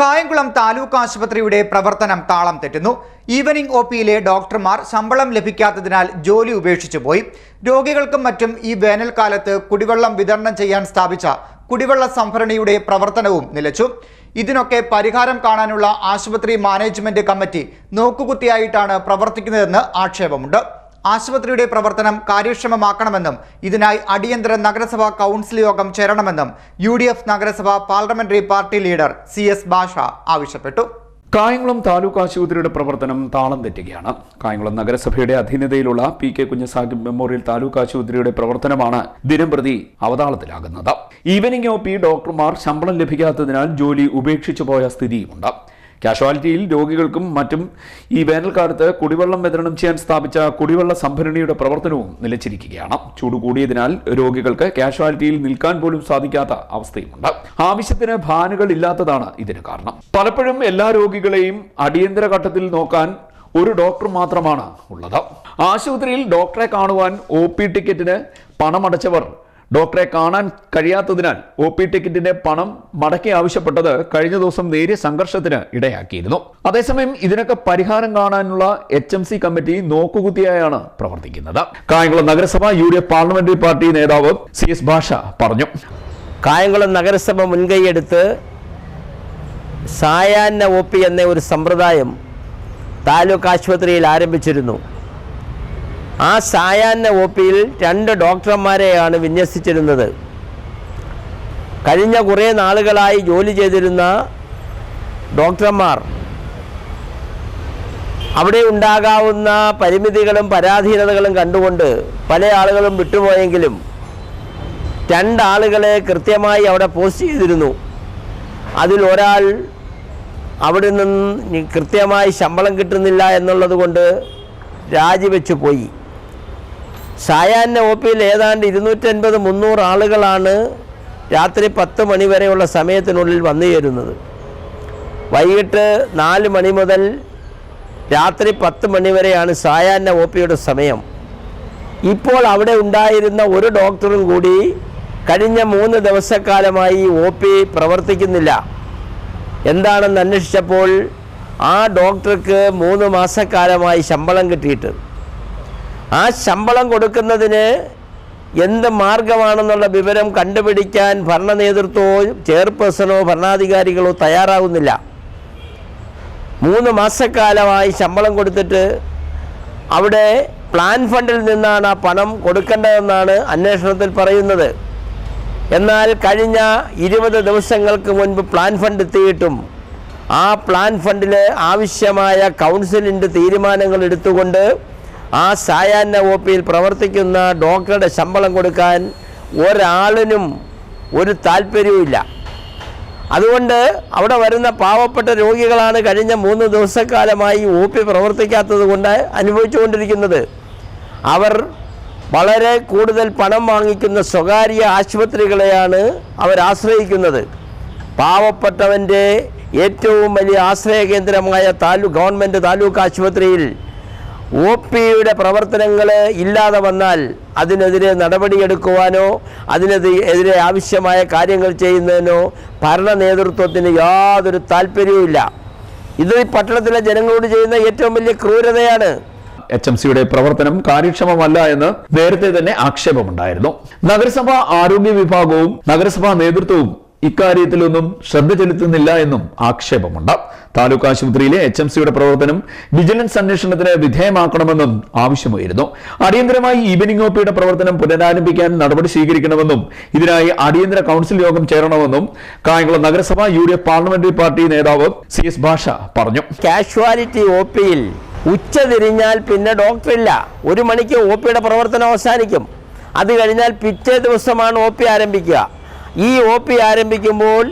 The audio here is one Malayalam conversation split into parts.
കായംകുളം താലൂക്ക് ആശുപത്രിയുടെ പ്രവർത്തനം താളം തെറ്റുന്നു. ഈവനിംഗ് ഒ പിയിലെ ഡോക്ടർമാർ ശമ്പളം ലഭിക്കാത്തതിനാൽ ജോലി ഉപേക്ഷിച്ചു പോയി. രോഗികൾക്കും മറ്റും ഈ വേനൽക്കാലത്ത് കുടിവെള്ളം വിതരണം ചെയ്യാൻ സ്ഥാപിച്ച കുടിവെള്ള സംഭരണിയുടെ പ്രവർത്തനവും നിലച്ചു. ഇതിനൊക്കെ പരിഹാരം കാണാനുള്ള ആശുപത്രി മാനേജ്മെന്റ് കമ്മിറ്റി നോക്കുകുത്തിയായിട്ടാണ് പ്രവർത്തിക്കുന്നതെന്ന് ആക്ഷേപമുണ്ട്. ആശുപത്രിയുടെ പ്രവർത്തനം കാര്യക്ഷമമാക്കണമെന്നും ഇതിനായി അടിയന്തര നഗരസഭാ കൗൺസിൽ യോഗം ചേരണമെന്നും യു ഡി എഫ് നഗരസഭ parliamentary party leader C S Bhasha ആവശ്യപ്പെട്ടു. കായംകുളം താലൂക്ക് ആശുപത്രിയുടെ പ്രവർത്തനം താളം തെറ്റുകയാണ്. കായംകുളം നഗരസഭയുടെ അധീനതയിലുള്ള P K Kunjasahib memorial taluk ആശുപത്രിയുടെ പ്രവർത്തനമാണ് ദിനംപ്രതി അവതാളത്തിലാകുന്നത്. ഈവനിംഗ് ഒ പി ഡോക്ടർമാർ ശമ്പളം ലഭിക്കാത്തതിനാൽ ജോലി ഉപേക്ഷിച്ചു പോയ സ്ഥിതിയുമുണ്ട്. കാഷ്വാലിറ്റിയിൽ രോഗികൾക്കും മറ്റും ഈ വേനൽക്കാലത്ത് കുടിവെള്ളം വിതരണം ചെയ്യാൻ സ്ഥാപിച്ച കുടിവെള്ള സംഭരണിയുടെ പ്രവർത്തനവും നിലച്ചിരിക്കുകയാണ്. ചൂട് കൂടിയതിനാൽ രോഗികൾക്ക് കാഷ്വാലിറ്റിയിൽ നിൽക്കാൻ പോലും സാധിക്കാത്ത അവസ്ഥയുമുണ്ട്. ആവശ്യത്തിന് ഭാനുകൾ ഇല്ലാത്തതാണ് ഇതിന് കാരണം. പലപ്പോഴും എല്ലാ രോഗികളെയും അടിയന്തര ഘട്ടത്തിൽ നോക്കാൻ ഒരു ഡോക്ടർ മാത്രമാണ് ഉള്ളത്. ആശുപത്രിയിൽ ഡോക്ടറെ കാണുവാൻ ഒ പി ടിക്കറ്റിന് പണമടച്ചവർ ഡോക്ടറെ കാണാൻ കഴിയാത്തതിനാൽ ഒ പി ടിക്കറ്റിന്റെ പണം മടക്കി ആവശ്യപ്പെട്ടത് കഴിഞ്ഞ ദിവസം നേരിയ സംഘർഷത്തിന് ഇടയാക്കിയിരുന്നു. അതേസമയം ഇതിനൊക്കെ പരിഹാരം കാണാനുള്ള എച്ച് എം സി കമ്മിറ്റി നോക്കുകുത്തിയായാണ് പ്രവർത്തിക്കുന്നത്. കായംകുളം നഗരസഭ U D F parliamentary party നേതാവ് സി എസ് ഭാഷ പറഞ്ഞു. കായംകുളം നഗരസഭ മുൻകൈയെടുത്ത് സായാഹ്ന ഒ പി എന്ന ഒരു സമ്പ്രദായം താലൂക്ക് ആശുപത്രിയിൽ ആരംഭിച്ചിരുന്നു. ആ സായാഹ്ന ഒ പിയിൽ രണ്ട് ഡോക്ടർമാരെയാണ് വിന്യസിച്ചിരുന്നത്. കഴിഞ്ഞ കുറേ നാളുകളായി ജോലി ചെയ്തിരുന്ന ഡോക്ടർമാർ അവിടെ ഉണ്ടാകാവുന്ന പരിമിതികളും പരാധീനതകളും കണ്ടുകൊണ്ട് പല ആളുകളും വിട്ടുപോയെങ്കിലും രണ്ടാളുകളെ കൃത്യമായി അവിടെ പോസ്റ്റ് ചെയ്തിരുന്നു. അതിൽ ഒരാൾ അവിടെ നിന്ന് കൃത്യമായി ശമ്പളം കിട്ടുന്നില്ല എന്നുള്ളത് കൊണ്ട് രാജിവെച്ചു പോയി. സായാഹ്ന ഒ പിയിൽ ഏതാണ്ട് ഇരുന്നൂറ്റൻപത് മുന്നൂറ് ആളുകളാണ് രാത്രി പത്ത് മണി വരെയുള്ള സമയത്തിനുള്ളിൽ വന്നു ചേരുന്നത്. വൈകിട്ട് നാല് മണി മുതൽ രാത്രി പത്ത് മണി വരെയാണ് സായാഹ്ന ഒ പിയുടെ സമയം. ഇപ്പോൾ അവിടെ ഉണ്ടായിരുന്ന ഒരു ഡോക്ടറും കൂടി കഴിഞ്ഞ മൂന്ന് ദിവസക്കാലമായി ഒ പി പ്രവർത്തിക്കുന്നില്ല. എന്താണെന്ന് അന്വേഷിച്ചപ്പോൾ ആ ഡോക്ടർക്ക് മൂന്ന് മാസക്കാലമായി ശമ്പളം കിട്ടിയിട്ട്. ആ ശമ്പളം കൊടുക്കുന്നതിന് എന്ത് മാർഗമാണെന്നുള്ള വിവരം കണ്ടുപിടിക്കാൻ ഭരണ നേതൃത്വമോ ചെയർപേഴ്സണോ ഭരണാധികാരികളോ തയ്യാറാകുന്നില്ല മൂന്ന് മാസക്കാലമായി ശമ്പളം കൊടുത്തിട്ട് അവിടെ പ്ലാൻ ഫണ്ടിൽ നിന്നാണ് ആ പണം കൊടുക്കേണ്ടതെന്നാണ് അന്വേഷണത്തിൽ പറയുന്നത്. എന്നാൽ കഴിഞ്ഞ ഇരുപത് ദിവസങ്ങൾക്ക് മുൻപ് പ്ലാൻ ഫണ്ട് എത്തിയിട്ടും ആ പ്ലാൻ ഫണ്ടിൽ ആവശ്യമായ കൗൺസിലിന്റെ തീരുമാനങ്ങൾ എടുത്തുകൊണ്ട് ആ സായാഹ്ന ഒ പിയിൽ പ്രവർത്തിക്കുന്ന ഡോക്ടറുടെ ശമ്പളം കൊടുക്കാൻ ഒരാളിനും ഒരു താല്പര്യവുമില്ല അതുകൊണ്ട് അവിടെ വരുന്ന പാവപ്പെട്ട രോഗികളാണ് കഴിഞ്ഞ മൂന്ന് ദിവസക്കാലമായി ഒ പി പ്രവർത്തിക്കാത്തത് കൊണ്ട് അനുഭവിച്ചുകൊണ്ടിരിക്കുന്നത്. അവർ വളരെ കൂടുതൽ പണം വാങ്ങിക്കുന്ന സ്വകാര്യ ആശുപത്രികളെയാണ് അവർ ആശ്രയിക്കുന്നത്. പാവപ്പെട്ടവന്റെ ഏറ്റവും വലിയ ആശ്രയ കേന്ദ്രമായ താലൂക്ക് ഗവൺമെന്റ് താലൂക്ക് ആശുപത്രിയിൽ ഒ പിയുടെ പ്രവർത്തനങ്ങൾ ഇല്ലാതെ വന്നാൽ അതിനെതിരെ നടപടിയെടുക്കുവാനോ അതിനെതിരെ ആവശ്യമായ കാര്യങ്ങൾ ചെയ്യുന്നതിനോ ഭരണ നേതൃത്വത്തിന് യാതൊരു താല്പര്യവുമില്ല. ഇത് ഈ പട്ടണത്തിലെ ജനങ്ങളോട് ചെയ്യുന്ന ഏറ്റവും വലിയ ക്രൂരതയാണ്. എച്ച് എം സിയുടെ പ്രവർത്തനം കാര്യക്ഷമമല്ല എന്ന് നേരത്തെ തന്നെ ആക്ഷേപമുണ്ടായിരുന്നു. നഗരസഭാ ആരോഗ്യ വിഭാഗവും നഗരസഭാ നേതൃത്വവും ഇക്കാര്യത്തിലൊന്നും ശ്രദ്ധ ചെലുത്തുന്നില്ല എന്നും ആക്ഷേപമുണ്ട്. താലൂക്ക് ആശുപത്രിയിലെ എച്ച് എം സിയുടെ പ്രവർത്തനം വിജിലൻസ് അന്വേഷണത്തിന് വിധേയമാക്കണമെന്നും ആവശ്യമായിരുന്നു. അടിയന്തരമായി ഈവനിംഗ് ഒ പ്രവർത്തനം പുനരാരംഭിക്കാൻ നടപടി സ്വീകരിക്കണമെന്നും ഇതിനായി അടിയന്തര കൌൺസിൽ യോഗം ചേരണമെന്നും കായംകുളം നഗരസഭ U D F parliamentary party നേതാവ് സി എസ് ഭാഷ പറഞ്ഞു. കാഷ്വാലിറ്റി ഒ പിയിൽ ഉച്ച തിരിഞ്ഞാൽ പിന്നെ ഡോക്ടറില്ല. ഒരു മണിക്ക് ഒ പിയുടെ പ്രവർത്തനം അവസാനിക്കും. അത് കഴിഞ്ഞാൽ പിറ്റേ ദിവസമാണ് ഒ പി ആരംഭിക്കുക. ഈ ഒ പി ആരംഭിക്കുമ്പോൾ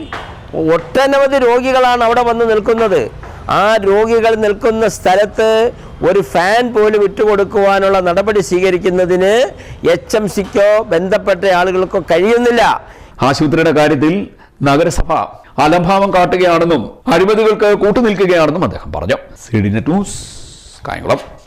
ഒട്ടനവധി രോഗികളാണ് അവിടെ വന്ന് നിൽക്കുന്നത്. ആ രോഗികൾ നിൽക്കുന്ന സ്ഥലത്ത് ഒരു ഫാൻ പോലും ഇട്ടുകൊടുക്കുവാനുള്ള നടപടി സ്വീകരിക്കുന്നതിന് എച്ച് എം സിക്കോ ബന്ധപ്പെട്ട ആളുകൾക്കോ കഴിയുന്നില്ല. ആശുപത്രിയുടെ കാര്യത്തിൽ നഗരസഭ അലംഭാവം കാട്ടുകയാണെന്നും അഴിമതികൾക്ക് കൂട്ടുനിൽക്കുകയാണെന്നും അദ്ദേഹം പറഞ്ഞു. C D net news Kayamkulam.